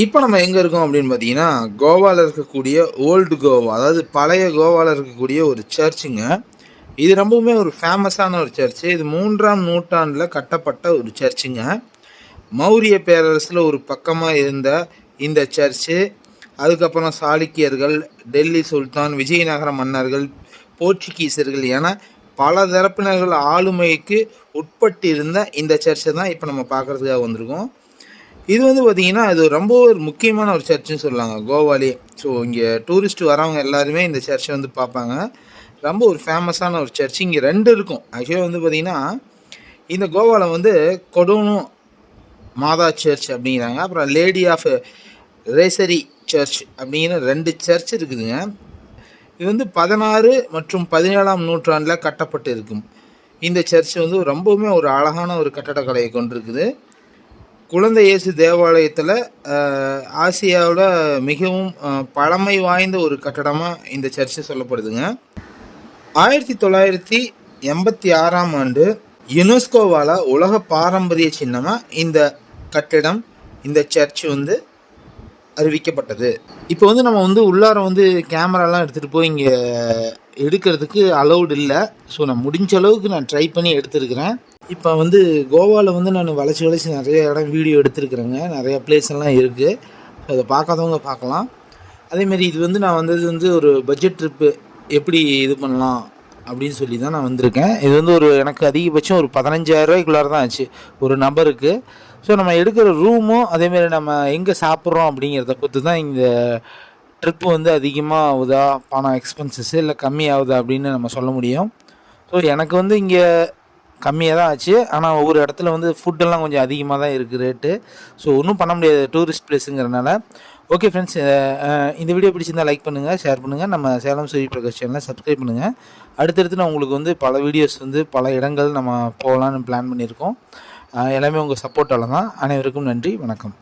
இப்போ நம்ம எங்கே இருக்கோம் அப்படின்னு பார்த்தீங்கன்னா கோவாவில் இருக்கக்கூடிய ஓல்டு கோவா அதாவது பழைய கோவாவில் இருக்கக்கூடிய ஒரு சர்ச்சுங்க. இது ரொம்பவுமே ஒரு ஃபேமஸான ஒரு சர்ச்சு. இது மூன்றாம் நூற்றாண்டில் கட்டப்பட்ட ஒரு சர்ச்சுங்க. மௌரிய பேரரசில் ஒரு பக்கமாக இருந்த இந்த சர்ச்சு. அதுக்கப்புறம் சாளுக்கியர்கள் டெல்லி சுல்தான் விஜயநகர மன்னர்கள் போர்ச்சுகீசர்கள் என பல தரப்பினர்கள் ஆளுமைக்கு உட்பட்டு இருந்த இந்த சர்ச்சை தான் இப்போ நம்ம பார்க்குறதுக்காக வந்திருக்கோம். இது வந்து பார்த்திங்கன்னா இது ரொம்ப ஒரு முக்கியமான ஒரு சர்ச்சுன்னு சொல்லலாங்க. கோவாலே ஸோ இங்கே டூரிஸ்ட் வரவங்க எல்லாருமே இந்த சர்ச்சை வந்து பார்ப்பாங்க. ரொம்ப ஒரு ஃபேமஸான ஒரு சர்ச் இங்கே ரெண்டு இருக்கும். ஆக்சுவலாக வந்து பார்த்திங்கன்னா இந்த கோவாவில் வந்து கொடோனோ மாதா சர்ச் அப்படிங்கிறாங்க. அப்புறம் லேடி ஆஃப் ரேசரி சர்ச் அப்படிங்கிற ரெண்டு சர்ச் இருக்குதுங்க. இது வந்து பதினாறு மற்றும் பதினேழாம் நூற்றாண்டில் கட்டப்பட்டு இருக்கும். இந்த சர்ச் வந்து ரொம்பவுமே ஒரு அழகான ஒரு கட்டடக்கலையை கொண்டிருக்குது. குழந்தை இயேசு தேவாலயத்தில் ஆசியாவோட மிகவும் பழமை வாய்ந்த ஒரு கட்டடமாக இந்த சர்ச்சு சொல்லப்படுதுங்க. ஆயிரத்தி தொள்ளாயிரத்தி எண்பத்தி ஆறாம் ஆண்டு யுனெஸ்கோவால் உலக பாரம்பரிய சின்னமாக இந்த கட்டிடம் இந்த சர்ச் வந்து அறிவிக்கப்பட்டது. இப்போ வந்து நம்ம வந்து உள்ளார வந்து கேமராலாம் எடுத்துகிட்டு போய் இங்கே எடுக்கிறதுக்கு அலௌடு இல்லை. ஸோ நான் முடிஞ்ச அளவுக்கு நான் ட்ரை பண்ணி எடுத்துருக்கிறேன். இப்போ வந்து கோவாவில் வந்து நான் வளைச்சி வளைச்சி நிறைய இடம் வீடியோ எடுத்துருக்குறேங்க. நிறைய பிளேஸ் எல்லாம் இருக்குது அதை பார்க்காதவங்க பார்க்கலாம். அதேமாரி இது வந்து நான் வந்தது வந்து ஒரு பட்ஜெட் ட்ரிப்பு எப்படி இது பண்ணலாம் அப்படின்னு சொல்லி தான் நான் வந்திருக்கேன். இது வந்து ஒரு எனக்கு அதிகபட்சம் ஒரு பதினஞ்சாயிரம் ரூபாய்க்குள்ளார தான் ஆச்சு. ஒரு நபருக்கு. ஸோ நம்ம எடுக்கிற ரூமும் அதேமாரி நம்ம எங்கே சாப்பிட்றோம் அப்படிங்கிறத பொறுத்து தான் இந்த ட்ரிப்பு வந்து அதிகமாக ஆகுதா? பணம் எக்ஸ்பென்சஸ் இல்லை கம்மியாகுதா அப்படின்னு நம்ம சொல்ல முடியும். ஸோ எனக்கு வந்து இங்கே கம்மியாக தான் ஆச்சு. ஆனால் ஒவ்வொரு இடத்துல வந்து ஃபுட்டெல்லாம் கொஞ்சம் அதிகமாக தான் இருக்குது ரேட்டு ஸோ ஒன்றும் பண்ண முடியாது டூரிஸ்ட் பிளேஸுங்கிறனால ஓகே ஃப்ரெண்ட்ஸ் இந்த வீடியோ பிடிச்சிருந்தா லைக் பண்ணுங்கள் ஷேர் பண்ணுங்கள் நம்ம சேலம் சூரிய பிரகாஷ் சேனலை சப்ஸ்கிரைப் பண்ணுங்கள் அடுத்தடுத்து நான் உங்களுக்கு வந்து பல வீடியோஸ் வந்து பல இடங்கள் நம்ம போகலான்னு பிளான் பண்ணியிருக்கோம். எல்லாமே உங்கள் சப்போர்ட்டால் தான். அனைவருக்கும் நன்றி வணக்கம்.